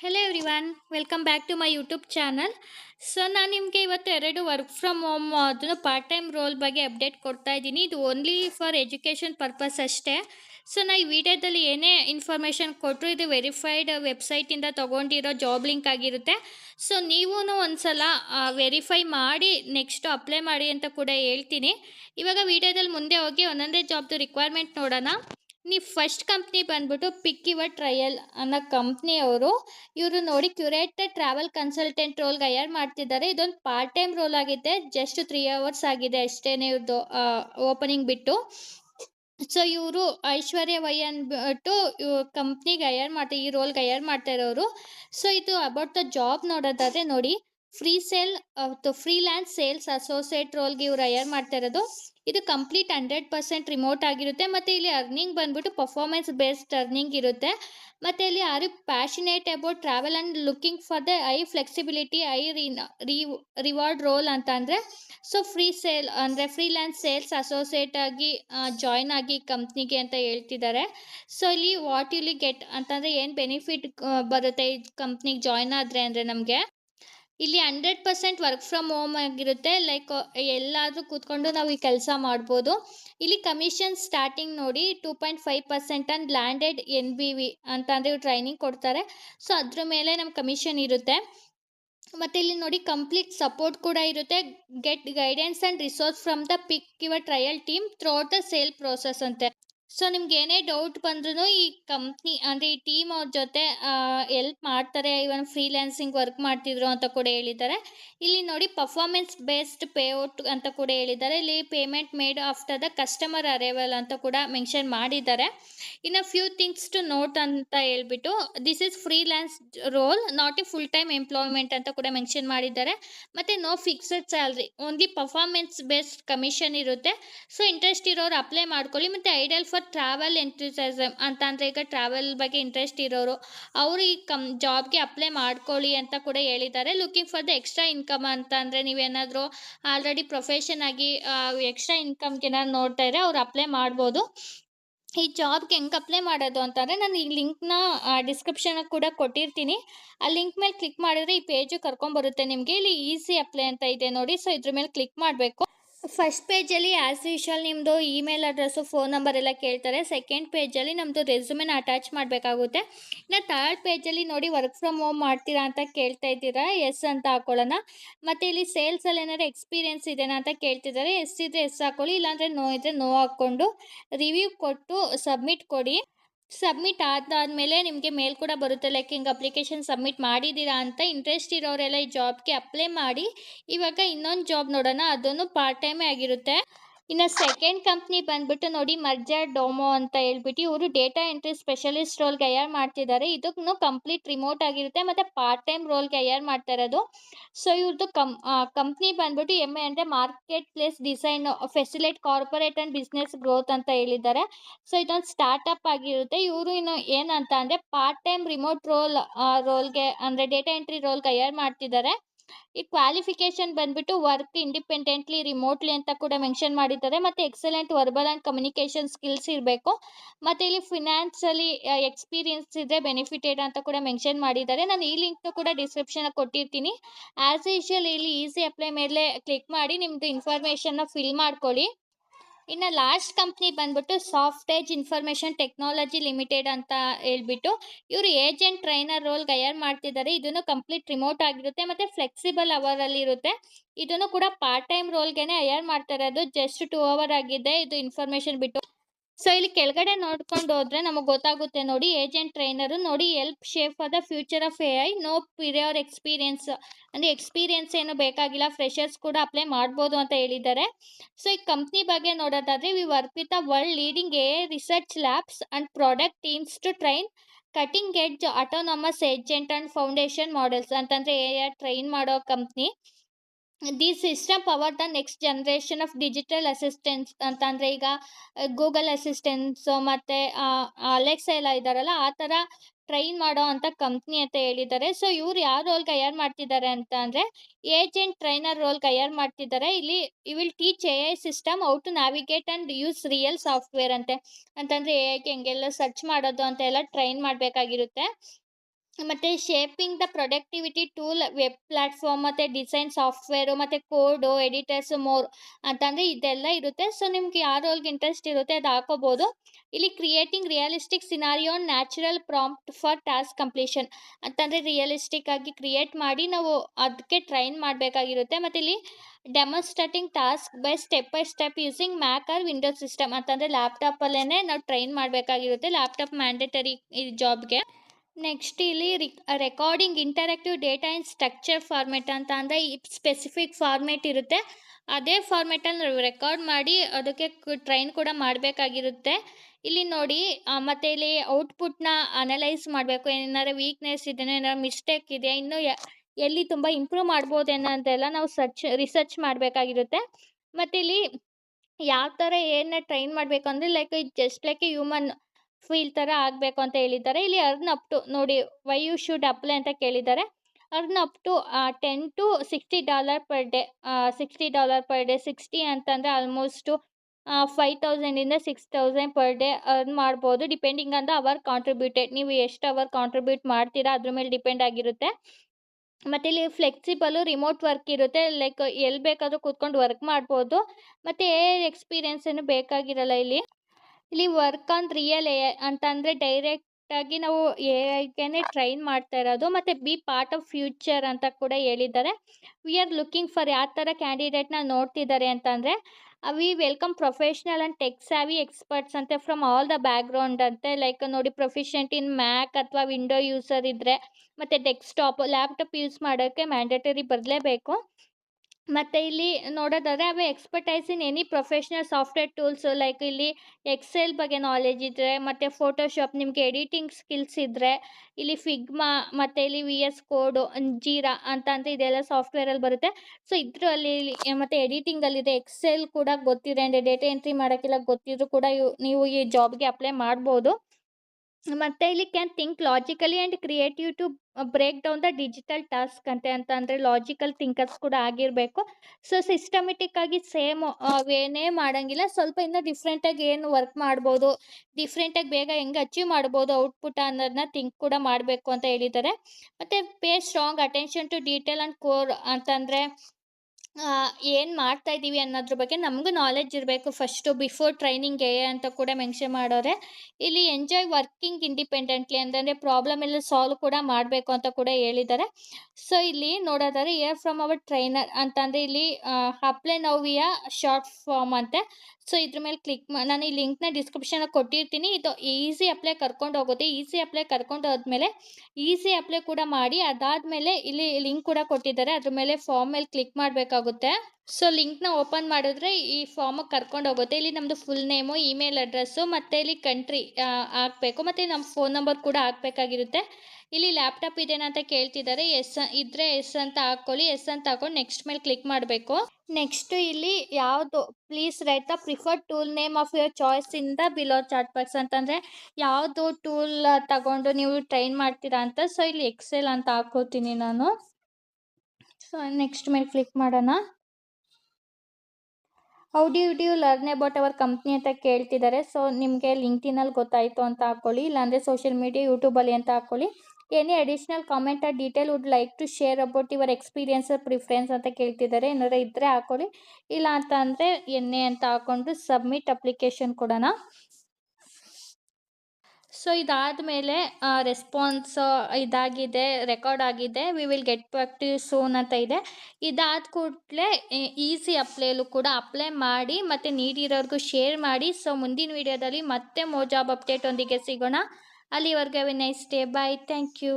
Hello everyone welcome back to my YouTube channel so ನಾನು ನಿಮಗೆ ಇವತ್ತು ಎರಡು ವರ್ಕ್ ಫ್ರಮ್ ಹೋಮ್ ಅದನ್ನು ಪಾರ್ಟ್ ಟೈಮ್ ರೋಲ್ ಬಗ್ಗೆ ಅಪ್ಡೇಟ್ ಕೊಡ್ತಾ ಇದ್ದೀನಿ. ಇದು ಓನ್ಲಿ ಫಾರ್ ಎಜುಕೇಷನ್ ಪರ್ಪಸ್ ಅಷ್ಟೇ. ಸೊ ನಾ ಈ ವಿಡಿಯೋದಲ್ಲಿ ಏನೇ ಇನ್ಫಾರ್ಮೇಷನ್ ಕೊಟ್ಟರು ಇದು ವೆರಿಫೈಡ್ ವೆಬ್ಸೈಟಿಂದ ತೊಗೊಂಡಿರೋ ಜಾಬ್ ಲಿಂಕ್ ಆಗಿರುತ್ತೆ. ಸೊ ನೀವೂ ಒಂದ್ಸಲ ವೆರಿಫೈ ಮಾಡಿ ನೆಕ್ಸ್ಟ್ ಅಪ್ಲೈ ಮಾಡಿ ಅಂತ ಕೂಡ ಹೇಳ್ತೀನಿ. ಇವಾಗ ವಿಡಿಯೋದಲ್ಲಿ ಮುಂದೆ ಹೋಗಿ ಒಂದೊಂದೇ ಜಾಬ್ದು ರಿಕ್ವೈರ್ಮೆಂಟ್ ನೋಡೋಣ. ನೀವು ಫಸ್ಟ್ ಕಂಪ್ನಿ ಬಂದ್ಬಿಟ್ಟು ಪಿಕ್ ಯುವರ್ ಟ್ರಯಲ್ ಅನ್ನೋ ಕಂಪ್ನಿಯವರು ಇವರು ನೋಡಿ ಕ್ಯೂರೇಟ್ ಟ್ರಾವೆಲ್ ಕನ್ಸಲ್ಟೆಂಟ್ ರೋಲ್ಗೆ ಹೈಯರ್ ಮಾಡ್ತಿದ್ದಾರೆ. ಇದೊಂದು ಪಾರ್ಟ್ ಟೈಮ್ ರೋಲ್ ಆಗಿದೆ ಜಸ್ಟ್ ತ್ರೀ ಅವರ್ಸ್ ಆಗಿದೆ ಅಷ್ಟೇ ಇವ್ರದ್ದು ಓಪನಿಂಗ್ ಬಿಟ್ಟು. ಸೊ ಇವರು ಐಶ್ವರ್ಯ ವೈ ಅಂದ್ಬಿಟ್ಟು ಕಂಪ್ನಿಗೆ ಹೈಯರ್ ಮಾಡ್ತಾರೆ ಈ ರೋಲ್ಗೆ ಹೈಯರ್ ಮಾಡ್ತಾ ಇರೋರು. ಸೊ ಇದು ಅಬೌಟ್ ದ ಜಾಬ್ ನೋಡೋದಾದ್ರೆ ನೋಡಿ free sale freelance sales associate ರೋಲ್ಗೆ ಇವ್ರು ಹೈಯರ್ ಮಾಡ್ತಾ ಇರೋದು. ಇದು ಕಂಪ್ಲೀಟ್ ಹಂಡ್ರೆಡ್ ಪರ್ಸೆಂಟ್ ರಿಮೋಟ್ ಆಗಿರುತ್ತೆ. ಮತ್ತು ಇಲ್ಲಿ ಅರ್ನಿಂಗ್ ಬಂದ್ಬಿಟ್ಟು ಪರ್ಫಾರ್ಮೆನ್ಸ್ ಬೇಸ್ಡ್ ಅರ್ನಿಂಗ್ ಇರುತ್ತೆ. ಮತ್ತು ಇಲ್ಲಿ are you passionate about travel and looking for the I flexibility I reward role ಅಂತ ಅಂದರೆ ಸೊ ಫ್ರೀ ಸೇಲ್ ಅಂದರೆ ಫ್ರೀಲ್ಯಾನ್ಸ್ ಸೇಲ್ಸ್ ಅಸೋಸಿಯೇಟ್ ಆಗಿ ಜಾಯ್ನ್ ಆಗಿ ಕಂಪ್ನಿಗೆ ಅಂತ ಹೇಳ್ತಿದ್ದಾರೆ. ಸೊ ಇಲ್ಲಿ ವಾಟ್ ಯು ಲಿ ಗೆಟ್ ಅಂತಂದರೆ ಏನು ಬೆನಿಫಿಟ್ ಬರುತ್ತೆ ಈ ಕಂಪ್ನಿಗೆ ಜಾಯ್ನ್ ಆದರೆ ಅಂದರೆ ನಮಗೆ? ಇಲ್ಲಿ hundred percent work from home ಆಗಿರುತ್ತೆ. ಲೈಕ್, ಎಲ್ಲಾದರೂ ಕೂತ್ಕೊಂಡು ನಾವು ಈ ಕೆಲಸ ಮಾಡ್ಬೋದು. ಇಲ್ಲಿ ಕಮಿಷನ್ ಸ್ಟಾರ್ಟಿಂಗ್ ನೋಡಿ two point five percent and landed N B V ಅಂತ ಅಂದರೆ ಟ್ರೈನಿಂಗ್ ಕೊಡ್ತಾರೆ. ಸೊ ಅದ್ರ ಮೇಲೆ ನಮ್ಮ ಕಮಿಷನ್ ಇರುತ್ತೆ. ಮತ್ತು ಇಲ್ಲಿ ನೋಡಿ ಕಂಪ್ಲೀಟ್ ಸಪೋರ್ಟ್ ಕೂಡ ಇರುತ್ತೆ. Get guidance and resource from the Pick Your Trail team throughout the sale process ಅಂತೆ. ಸೊ ನಿಮ್ಗೆ ಏನೇ ಡೌಟ್ ಬಂದ್ರೂ ಈ ಕಂಪ್ನಿ ಅಂದರೆ ಈ ಟೀಮ್ ಅವ್ರ ಜೊತೆ ಎಲ್ಪ್ ಮಾಡ್ತಾರೆ ಇವನ್ ಫ್ರೀಲ್ಯಾನ್ಸಿಂಗ್ ವರ್ಕ್ ಮಾಡ್ತಿದ್ರು ಅಂತ ಕೂಡ ಹೇಳಿದ್ದಾರೆ. ಇಲ್ಲಿ ನೋಡಿ ಪರ್ಫಾರ್ಮೆನ್ಸ್ ಬೇಸ್ಡ್ ಪೇಔಟ್ ಅಂತ ಕೂಡ ಹೇಳಿದ್ದಾರೆ. ಇಲ್ಲಿ payment made after the customer arrival ಅಂತ ಕೂಡ ಮೆನ್ಷನ್ ಮಾಡಿದ್ದಾರೆ. ಇನ್ನು ಫ್ಯೂ ಥಿಂಗ್ಸ್ ಟು ನೋಟ್ ಅಂತ ಹೇಳ್ಬಿಟ್ಟು this is freelance role not a full time employment ಅಂತ ಕೂಡ ಮೆನ್ಷನ್ ಮಾಡಿದ್ದಾರೆ. ಮತ್ತು no fixed salary only performance based commission ಇರುತ್ತೆ. ಸೊ ಇಂಟ್ರೆಸ್ಟ್ ಇರೋರು ಅಪ್ಲೈ ಮಾಡ್ಕೊಳ್ಳಿ, ಮತ್ತು ಐಡಲ್ ಫಾರ್ ಟ್ರಾವೆಲ್ ಎಂಟ್ರಿಸಮ್ ಅಂತ ಅಂದರೆ ಈಗ ಟ್ರಾವೆಲ್ ಬಗ್ಗೆ ಇಂಟ್ರೆಸ್ಟ್ ಇರೋರು, ಅವರು ಈ ಕಮ್ ಜಾಬ್ಗೆ ಅಪ್ಲೈ ಮಾಡ್ಕೊಳ್ಳಿ ಅಂತ ಕೂಡ ಹೇಳಿದ್ದಾರೆ. Looking for the extra income ಅಂತ ಅಂದರೆ ನೀವೇನಾದರೂ ಆಲ್ರೆಡಿ ಪ್ರೊಫೆಷನ್ ಆಗಿ ಎಕ್ಸ್ಟ್ರಾ ಇನ್ಕಮ್ಗೆ ಏನಾದ್ರು ನೋಡ್ತಾ ಇದ್ರೆ ಅವ್ರು ಅಪ್ಲೈ ಮಾಡ್ಬೋದು. ಈ ಜಾಬ್ಗೆ ಹೆಂಗೆ ಅಪ್ಲೈ ಮಾಡೋದು ಅಂತಂದರೆ ನಾನು ಈ ಲಿಂಕ್ನ ಡಿಸ್ಕ್ರಿಪ್ಷನ್ ಕೂಡ ಕೊಟ್ಟಿರ್ತೀನಿ. ಆ ಲಿಂಕ್ ಮೇಲೆ ಕ್ಲಿಕ್ ಮಾಡಿದ್ರೆ ಈ ಪೇಜು ಕರ್ಕೊಂಬರುತ್ತೆ ನಿಮಗೆ. ಇಲ್ಲಿ ಈಸಿ ಅಪ್ಲೈ ಅಂತ ಇದೆ ನೋಡಿ. ಸೊ ಇದ್ರ ಮೇಲೆ ಕ್ಲಿಕ್ ಮಾಡಬೇಕು. ಫಸ್ಟ್ ಪೇಜಲ್ಲಿ ಆ್ಯಸ್ ಯೂಶಲ್ ನಿಮ್ಮದು ಇಮೇಲ್ ಅಡ್ರೆಸ್ಸು ಫೋನ್ ನಂಬರ್ ಎಲ್ಲ ಕೇಳ್ತಾರೆ. ಸೆಕೆಂಡ್ ಪೇಜಲ್ಲಿ ನಮ್ಮದು ರೆಸ್ಯೂಮೆನ ಅಟ್ಯಾಚ್ ಮಾಡಬೇಕಾಗುತ್ತೆ. ಇನ್ನು ಥರ್ಡ್ ಪೇಜಲ್ಲಿ ನೋಡಿ ವರ್ಕ್ ಫ್ರಮ್ ಹೋಮ್ ಮಾಡ್ತೀರಾ ಅಂತ ಕೇಳ್ತಾ ಇದ್ದೀರಾ? ಎಸ್ ಅಂತ ಹಾಕೊಳ್ಳೋಣ. ಮತ್ತು ಇಲ್ಲಿ ಸೇಲ್ಸಲ್ಲಿ ಏನಾದ್ರು ಎಕ್ಸ್ಪೀರಿಯೆನ್ಸ್ ಇದೆನಾ ಅಂತ ಕೇಳ್ತಿದ್ದಾರೆ. ಎಸ್ ಇದ್ರೆ ಎಸ್ ಹಾಕೊಳ್ಳಿ, ಇಲ್ಲಾಂದರೆ ನೋ ಇದ್ದರೆ ನೋ ಹಾಕ್ಕೊಂಡು ರಿವ್ಯೂ ಕೊಟ್ಟು ಸಬ್ಮಿಟ್ ಕೊಡಿ. ಸಬ್ಮಿಟ್ ಆದಾದಮೇಲೆ ನಿಮಗೆ ಮೇಲ್ ಕೂಡ ಬರುತ್ತೆ. ಲೈಕ್ ಹಿಂಗೆ ಅಪ್ಲಿಕೇಶನ್ ಸಬ್ಮಿಟ್ ಮಾಡಿದ್ದೀರಾ ಅಂತ ಇಂಟ್ರೆಸ್ಟ್ ಇರೋರೆಲ್ಲ ಈ ಜಾಬ್ಗೆ ಅಪ್ಲೈ ಮಾಡಿ. ಇವಾಗ ಇನ್ನೊಂದು ಜಾಬ್ ನೋಡೋಣ. ಅದನ್ನು ಪಾರ್ಟ್ ಟೈಮೇ ಆಗಿರುತ್ತೆ. ಇನ್ನು ಸೆಕೆಂಡ್ ಕಂಪ್ನಿ ಬಂದ್ಬಿಟ್ಟು ನೋಡಿ ಮರ್ಜಾ ಡೋಮೋ ಅಂತ ಹೇಳ್ಬಿಟ್ಟು ಇವರು ಡೇಟಾ ಎಂಟ್ರಿ ಸ್ಪೆಷಲಿಸ್ಟ್ ರೋಲ್ಗೆ ಹೈಯರ್ ಮಾಡ್ತಿದ್ದಾರೆ ಇದಕ್ಕೂ ಕಂಪ್ಲೀಟ್ ರಿಮೋಟ್ ಆಗಿರುತ್ತೆ ಮತ್ತೆ ಪಾರ್ಟ್ ಟೈಮ್ ರೋಲ್ ಹೈಯರ್ ಮಾಡ್ತಾ ಇರೋದು. ಸೊ ಇವ್ರದ್ದು ಕಂ ಕಂಪ್ನಿ ಬಂದ್ಬಿಟ್ಟು ಎಂ ಎ ಅಂದರೆ market place design facilitate corporate and business growth ಅಂತ ಹೇಳಿದ್ದಾರೆ. ಸೊ ಇದೊಂದು ಸ್ಟಾರ್ಟಪ್ ಆಗಿರುತ್ತೆ. ಇವರು ಇನ್ನು ಏನಂತ ಅಂದ್ರೆ ಪಾರ್ಟ್ ಟೈಮ್ ರಿಮೋಟ್ ರೋಲ್ ರೋಲ್ಗೆ ಅಂದ್ರೆ ಡೇಟಾ ಎಂಟ್ರಿ ರೋಲ್ ಹೈಯರ್ ಮಾಡ್ತಿದ್ದಾರೆ. ಈ ಕ್ವಾಲಿಫಿಕೇಶನ್ ಬಂದ್ಬಿಟ್ಟು ವರ್ಕ್ ಇಂಡಿಪೆಂಡೆಂಟ್ಲಿ ರಿಮೋಟ್ಲಿ ಅಂತ ಕೂಡ ಮೆನ್ಷನ್ ಮಾಡಿದ್ದಾರೆ. ಮತ್ತು excellent verbal and communication skills ಇರಬೇಕು. ಮತ್ತು ಇಲ್ಲಿ ಫಿನಾನ್ಸಲ್ಲಿ ಎಕ್ಸ್ಪೀರಿಯನ್ಸ್ ಇದ್ದರೆ ಬೆನಿಫಿಟೆಡ್ ಅಂತ ಕೂಡ ಮೆನ್ಷನ್ ಮಾಡಿದ್ದಾರೆ. ನಾನು ಈ ಲಿಂಕ್ನು ಕೂಡ ಡಿಸ್ಕ್ರಿಪ್ಷನ್ ಕೊಟ್ಟಿರ್ತೀನಿ. ಆ್ಯಸ್ ಯೂಶ್ವಲ್ ಇಲ್ಲಿ ಈಸಿ ಅಪ್ಲೈ ಮೇಲೆ ಕ್ಲಿಕ್ ಮಾಡಿ ನಿಮ್ಮದು ಇನ್ಫಾರ್ಮೇಷನ್ನ ಫಿಲ್ ಮಾಡ್ಕೊಳ್ಳಿ. ಇನ್ನು ಲಾಸ್ಟ್ ಕಂಪ್ನಿ ಬಂದ್ಬಿಟ್ಟು ಸಾಫ್ಟೇಜ್ ಇನ್ಫಾರ್ಮೇಷನ್ ಟೆಕ್ನಾಲಜಿ ಲಿಮಿಟೆಡ್ ಅಂತ ಹೇಳ್ಬಿಟ್ಟು ಇವರು ಏಜೆಂಟ್ ಟ್ರೈನರ್ ರೋಲ್ ಹೈಯರ್ ಮಾಡ್ತಿದ್ದಾರೆ. ಇದನ್ನು ಕಂಪ್ಲೀಟ್ ರಿಮೋಟ್ ಆಗಿರುತ್ತೆ ಮತ್ತು ಫ್ಲೆಕ್ಸಿಬಲ್ ಅವರಲ್ಲಿ ಇರುತ್ತೆ. ಇದನ್ನು ಕೂಡ ಪಾರ್ಟ್ ಟೈಮ್ ರೋಲ್ಗೆನೆ ಹೈಯರ್ ಮಾಡ್ತಾರೆ ಅದು ಜಸ್ಟ್ ಟೂ ಅವರ್ ಆಗಿದೆ. ಇದು ಇನ್ಫಾರ್ಮೇಷನ್ ಬಿಟ್ಟು. ಸೊ ಇಲ್ಲಿ ಕೆಳಗಡೆ ನೋಡ್ಕೊಂಡು ಹೋದ್ರೆ ನಮಗೆ ಗೊತ್ತಾಗುತ್ತೆ ನೋಡಿ ಏಜೆಂಟ್ ಟ್ರೈನರು ನೋಡಿ help shape for the future of A I no prior experience ಅಂದರೆ ಎಕ್ಸ್ಪೀರಿಯನ್ಸ್ ಏನು ಬೇಕಾಗಿಲ್ಲ ಫ್ರೆಷರ್ಸ್ ಕೂಡ ಅಪ್ಲೈ ಮಾಡ್ಬೋದು ಅಂತ ಹೇಳಿದ್ದಾರೆ. ಸೊ ಈ ಕಂಪ್ನಿ ಬಗ್ಗೆ ನೋಡೋದಾದರೆ we work with a world leading a research labs and product teams to train cutting edge autonomous agent and foundation models ಅಂತಂದರೆ ಎ ಟ್ರೈನ್ ಮಾಡೋ company the system power the next generation of digital assistance ಅಂತಂದರೆ ಈಗ Google assistance ಮತ್ತು Alexa ಎಲ್ಲ ಇದ್ದಾರಲ್ಲ, ಆ ಥರ train ಮಾಡೋ ಅಂತ ಕಂಪ್ನಿ ಅಂತ ಹೇಳಿದ್ದಾರೆ. ಸೊ ಇವ್ರು ಯಾವ ರೋಲ್ ಕೈಯಾರ್ ಮಾಡ್ತಿದ್ದಾರೆ ಅಂತ ಅಂದರೆ ಏಜೆಂಟ್ ಟ್ರೈನರ್ ರೋಲ್ ಕೈಯಾರ್ ಮಾಡ್ತಿದ್ದಾರೆ. ಇಲ್ಲಿ you will teach A I system out to navigate and use real software ಅಂತೆ. ಅಂತಂದರೆ ಎ ಐಗೆ ಹೆಂಗೆಲ್ಲ ಸರ್ಚ್ ಮಾಡೋದು ಅಂತ ಎಲ್ಲ ಟ್ರೈನ್ ಮಾಡಬೇಕಾಗಿರುತ್ತೆ. ಮತ್ತು shaping the productivity tool web platform ಮತ್ತು ಡಿಸೈನ್ ಸಾಫ್ಟ್ವೇರು ಮತ್ತು ಕೋಡು ಎಡಿಟರ್ಸು ಮೋರ್ ಅಂತಂದರೆ ಇದೆಲ್ಲ ಇರುತ್ತೆ. ಸೊ ನಿಮ್ಗೆ ಯಾವ ರೋಲ್ಗೆ ಇಂಟ್ರೆಸ್ಟ್ ಇರುತ್ತೆ ಅದು ಹಾಕೋಬೋದು. ಇಲ್ಲಿ creating realistic scenario natural prompt for task completion ಅಂತಂದರೆ ರಿಯಲಿಸ್ಟಿಕ್ ಆಗಿ ಕ್ರಿಯೇಟ್ ಮಾಡಿ ನಾವು ಅದಕ್ಕೆ ಟ್ರೈನ್ ಮಾಡಬೇಕಾಗಿರುತ್ತೆ. ಮತ್ತು ಇಲ್ಲಿ demonstrating task by step by step using Mac or window system ಅಂತಂದರೆ ಲ್ಯಾಪ್ಟಾಪಲ್ಲೇ ನಾವು ಟ್ರೈನ್ ಮಾಡಬೇಕಾಗಿರುತ್ತೆ. ಲ್ಯಾಪ್ಟಾಪ್ ಮ್ಯಾಂಡೇಟರಿ ಈ ಜಾಬ್ಗೆ ನೆಕ್ಸ್ಟ್ ಇಲ್ಲಿ ರಿಕ್ recording interactive data in structure format ಅಂತ ಅಂದರೆ ಈ ಸ್ಪೆಸಿಫಿಕ್ ಫಾರ್ಮೆಟ್ ಇರುತ್ತೆ. ಅದೇ ಫಾರ್ಮೆಟಲ್ಲಿ ರೆಕಾರ್ಡ್ ಮಾಡಿ ಅದಕ್ಕೆ ಟ್ರೈನ್ ಕೂಡ ಮಾಡಬೇಕಾಗಿರುತ್ತೆ. ಇಲ್ಲಿ ನೋಡಿ ಮತ್ತು ಇಲ್ಲಿ ಔಟ್ಪುಟ್ನ ಅನಲೈಸ್ ಮಾಡಬೇಕು. ಏನಾರು ವೀಕ್ನೆಸ್ ಇದೆಯೋ, ಏನಾರು ಮಿಸ್ಟೇಕ್ ಇದೆಯಾ, ಇನ್ನೂ ಎಲ್ಲಿ ತುಂಬ ಇಂಪ್ರೂವ್ ಮಾಡ್ಬೋದು ಅನ್ನೋದೆಲ್ಲ ನಾವು ಸರ್ಚ್ ರಿಸರ್ಚ್ ಮಾಡಬೇಕಾಗಿರುತ್ತೆ. ಮತ್ತು ಇಲ್ಲಿ ಯಾವ ಥರ ಏನು ಟ್ರೈನ್ ಮಾಡಬೇಕು ಅಂದರೆ like just like human feel ಥರ ಆಗಬೇಕು ಅಂತ ಹೇಳಿದ್ದಾರೆ. ಇಲ್ಲಿ ಅರ್ನ್ ಅಪ್ ಟು ನೋಡಿ ವೈ ಯು ಶುಡ್ ಅಪ್ಲೈ ಅಂತ ಕೇಳಿದ್ದಾರೆ. Earn up to ten to sixty dollar per day sixty dollar per day sixty ಅಂತಂದರೆ almost five ತೌಸಂಡಿಂದ six thousand per day earn ಮಾಡ್ಬೋದು. ಡಿಪೆಂಡಿಂಗ್ ಆನ್ ಅವರ್ ಕಾಂಟ್ರಿಬ್ಯೂಟೆಡ್ ನೀವು ಎಷ್ಟು hour contribute ಮಾಡ್ತೀರಾ ಅದ್ರ ಮೇಲೆ depend ಆಗಿರುತ್ತೆ. ಮತ್ತು ಇಲ್ಲಿ ಫ್ಲೆಕ್ಸಿಬಲು ರಿಮೋಟ್ ವರ್ಕ್ ಇರುತ್ತೆ. ಲೈಕ್ ಎಲ್ಲಿ ಬೇಕಾದರೂ ಕೂತ್ಕೊಂಡು ವರ್ಕ್ ಮಾಡ್ಬೋದು. ಮತ್ತು ಎಕ್ಸ್ಪೀರಿಯನ್ಸ್ ಏನು ಬೇಕಾಗಿರಲ್ಲ ಇಲ್ಲಿ? ಇಲ್ಲಿ ವರ್ಕ್ ಆನ್ ರಿಯಲ್ ಎ ಅಂತಂದರೆ ಡೈರೆಕ್ಟಾಗಿ ನಾವು ಎ ಐಗೆನೆ ಟ್ರೈನ್ ಮಾಡ್ತಾ ಇರೋದು ಮತ್ತು ಬಿ ಪಾರ್ಟ್ ಆಫ್ ಫ್ಯೂಚರ್ ಅಂತ ಕೂಡ ಹೇಳಿದ್ದಾರೆ. ವಿ ಆರ್ ಲುಕಿಂಗ್ ಫಾರ್ ಯಾವ ಥರ ಕ್ಯಾಂಡಿಡೇಟ್ನ ನೋಡ್ತಿದ್ದಾರೆ ಅಂತಂದರೆ we welcome professional and tech savvy experts ಅಂತೆ ಫ್ರಮ್ ಆಲ್ ದ ಬ್ಯಾಕ್ಗ್ರೌಂಡ್ ಅಂತೆ. ಲೈಕ್ ನೋಡಿ ಪ್ರೊಫಿಷಿಯಂಟ್ ಇನ್ ಮ್ಯಾಕ್ ಅಥವಾ ವಿಂಡೋ ಯೂಸರ್ ಇದ್ದರೆ ಮತ್ತು ಡೆಸ್ಕ್ಟಾಪ್ ಲ್ಯಾಪ್ಟಾಪ್ ಯೂಸ್ ಮಾಡೋಕ್ಕೆ ಮ್ಯಾಂಡೇಟರಿ ಬರಲೇಬೇಕು. ಮತ್ತು ಇಲ್ಲಿ ನೋಡೋದಾದರೆ ಅವು expertise in any professional software tools like ಇಲ್ಲಿ ಎಕ್ಸೆಲ್ ಬಗ್ಗೆ ನಾಲೆಜ್ ಇದ್ದರೆ ಮತ್ತು ಫೋಟೋಶಾಪ್ ನಿಮಗೆ ಎಡಿಟಿಂಗ್ ಸ್ಕಿಲ್ಸ್ ಇದ್ದರೆ ಇಲ್ಲಿ ಫಿಗ್ಮಾ ಮತ್ತು ಇಲ್ಲಿ ವಿ ಎಸ್ ಕೋಡು ಜೀರಾ ಅಂತ ಅಂದರೆ ಇದೆಲ್ಲ ಸಾಫ್ಟ್ವೇರಲ್ಲಿ ಬರುತ್ತೆ. ಸೊ ಇದರಲ್ಲಿ ಮತ್ತು ಎಡಿಟಿಂಗಲ್ಲಿದೆ ಎಕ್ಸೆಲ್ ಕೂಡ ಗೊತ್ತಿದೆ, ಅಂದರೆ ಡೇಟಾ ಎಂಟ್ರಿ ಮಾಡೋಕ್ಕೆಲ್ಲ ಗೊತ್ತಿದ್ದರೂ ಕೂಡ ನೀವು ಈ ಜಾಬ್ಗೆ ಅಪ್ಲೈ ಮಾಡ್ಬೋದು. ಮತ್ತು ಇಲ್ಲಿ can think logically and creative to break down the digital task ಅಂತೆ ಅಂತ ಅಂದರೆ ಲಾಜಿಕಲ್ ಥಿಂಕರ್ಸ್ ಕೂಡ ಆಗಿರಬೇಕು. ಸೊ ಸಿಸ್ಟಮೆಟಿಕ್ ಆಗಿ ಸೇಮ್ ಏನೇ ಮಾಡೋಂಗಿಲ್ಲ. ಸ್ವಲ್ಪ ಇನ್ನೂ ಡಿಫ್ರೆಂಟಾಗಿ ಏನು ವರ್ಕ್ ಮಾಡ್ಬೋದು ಡಿಫ್ರೆಂಟಾಗಿ ಬೇಗ ಹೆಂಗೆ ಅಚೀವ್ ಮಾಡ್ಬೋದು ಔಟ್ಪುಟ್ ಅನ್ನೋದನ್ನ ಥಿಂಕ್ ಕೂಡ ಮಾಡಬೇಕು ಅಂತ ಹೇಳಿದ್ದಾರೆ. ಮತ್ತು pay strong attention to detail and core ಅಂತಂದರೆ ಏನು ಮಾಡ್ತಾ ಇದ್ದೀವಿ ಅನ್ನೋದ್ರ ಬಗ್ಗೆ ನಮಗೂ ನಾಲೆಡ್ಜ್ ಇರಬೇಕು. ಫಸ್ಟು ಬಿಫೋರ್ ಟ್ರೈನಿಂಗ್ ಏ ಅಂತ ಕೂಡ ಮೆನ್ಷನ್ ಮಾಡೋರೆ. ಇಲ್ಲಿ ಎಂಜಾಯ್ ವರ್ಕಿಂಗ್ ಇಂಡಿಪೆಂಡೆಂಟ್ಲಿ ಅಂತಂದರೆ ಪ್ರಾಬ್ಲಮ್ ಎಲ್ಲ ಸಾಲ್ವ್ ಕೂಡ ಮಾಡಬೇಕು ಅಂತ ಕೂಡ ಹೇಳಿದ್ದಾರೆ ಸೊ ಇಲ್ಲಿ ನೋಡೋದಾದ್ರೆ ಏರ್ ಫ್ರಮ್ ಅವರ್ ಟ್ರೈನರ್ ಅಂತಂದರೆ ಇಲ್ಲಿ ಅಪ್ಲೈ ನೋವಿಯ ಶಾರ್ಟ್ ಫಾರ್ಮ್ ಅಂತೆ. ಸೊ ಇದ್ರ ಮೇಲೆ ಕ್ಲಿಕ್ ನಾನು ಈ ಲಿಂಕ್ನ ಡಿಸ್ಕ್ರಿಪ್ಷನ್ ಕೊಟ್ಟಿರ್ತೀನಿ. ಇದು ಈಸಿ ಅಪ್ಲೈ ಕರ್ಕೊಂಡು ಹೋಗುತ್ತೆ. ಈಸಿ ಅಪ್ಲೈ ಕರ್ಕೊಂಡು ಹೋದ್ಮೇಲೆ ಈಸಿ ಅಪ್ಲೈ ಕೂಡ ಮಾಡಿ ಅದಾದಮೇಲೆ ಇಲ್ಲಿ ಲಿಂಕ್ ಕೂಡ ಕೊಟ್ಟಿದ್ದಾರೆ. ಅದ್ರ ಮೇಲೆ ಫಾರ್ಮ್ ಮೇಲೆ ಕ್ಲಿಕ್ ಮಾಡಬೇಕಾಗುತ್ತೆ. ಸೊ ಲಿಂಕ್ನ ಓಪನ್ ಮಾಡಿದ್ರೆ ಈ ಫಾರ್ಮಿಗೆ ಕರ್ಕೊಂಡು ಹೋಗುತ್ತೆ. ಇಲ್ಲಿ ನಮ್ಮದು ಫುಲ್ ನೇಮು ಇಮೇಲ್ ಅಡ್ರೆಸ್ಸು ಮತ್ತು ಇಲ್ಲಿ ಕಂಟ್ರಿ ಹಾಕಬೇಕು. ಮತ್ತು ನಮ್ಮ ಫೋನ್ ನಂಬರ್ ಕೂಡ ಹಾಕಬೇಕಾಗಿರುತ್ತೆ. ಇಲ್ಲಿ ಲ್ಯಾಪ್ಟಾಪ್ ಇದೇನಂತ ಅಂತ ಕೇಳ್ತಿದ್ದಾರೆ. ಎಸ್, ಇದ್ರೆ ಎಸ್ ಅಂತ ಹಾಕ್ಕೊಳ್ಳಿ. ಎಸ್ ಅಂತ ಹಾಕೊಂಡು ನೆಕ್ಸ್ಟ್ ಮೇಲೆ ಕ್ಲಿಕ್ ಮಾಡಬೇಕು. ನೆಕ್ಸ್ಟ್ ಇಲ್ಲಿ ಯಾವುದು please write the preferred tool name of your choice ಇಂದ ಬಿಲೋ ಚಾಟ್ ಬಾಕ್ಸ್ ಅಂತಂದ್ರೆ, ಯಾವುದು ಟೂಲ್ ತಗೊಂಡು ನೀವು ಟ್ರೈನ್ ಮಾಡ್ತೀರಾ ಅಂತ. ಸೊ ಇಲ್ಲಿ ಎಕ್ಸೆಲ್ ಅಂತ ಹಾಕೋತೀನಿ ನಾನು. ಸೊ ನೆಕ್ಸ್ಟ್ ಮೇಲೆ ಕ್ಲಿಕ್ ಮಾಡೋಣ. How did you do learn about our company ಅಂತ ಕೇಳ್ತಿದ್ದಾರೆ. ಸೊ ನಿಮಗೆ ಲಿಂಕ್ಟಿನಲ್ಲಿ ಗೊತ್ತಾಯಿತು ಅಂತ ಹಾಕ್ಕೊಳ್ಳಿ ಇಲ್ಲಾಂದರೆ ಸೋಷಿಯಲ್ ಮೀಡಿಯಾ ಯೂಟ್ಯೂಬಲ್ಲಿ ಅಂತ ಹಾಕ್ಕೊಳ್ಳಿ any additional comment or detail would like to share about your experience preference ಅಂತ ಕೇಳ್ತಿದ್ದಾರೆ. ಏನಾರ ಇದ್ದರೆ ಹಾಕ್ಕೊಳ್ಳಿ ಇಲ್ಲ ಅಂತ ಅಂದರೆ ಎಣ್ಣೆ ಅಂತ ಹಾಕ್ಕೊಂಡು ಸಬ್ಮಿಟ್ ಅಪ್ಲಿಕೇಶನ್ ಕೊಡೋಣ. ಸೊ ಇದಾದಮೇಲೆ ರೆಸ್ಪಾನ್ಸ್ ಇದಾಗಿದೆ ರೆಕಾರ್ಡ್ ಆಗಿದೆ. We will get back to soon ಅಂತ ಇದೆ. ಇದಾದ ಕೂಡಲೇ ಈಸಿ ಅಪ್ಲೈಲು ಕೂಡ ಅಪ್ಲೈ ಮಾಡಿ, ಮತ್ತು ನೀಡಿರೋರ್ಗೂ ಶೇರ್ ಮಾಡಿ. ಸೊ ಮುಂದಿನ ವೀಡಿಯೋದಲ್ಲಿ ಮತ್ತೆ ಮೋ ಜಾಬ್ ಅಪ್ಡೇಟ್ ಒಂದಿಗೆ ಸಿಗೋಣ. ಅಲ್ಲಿವರೆಗೆ we nice day bye thank you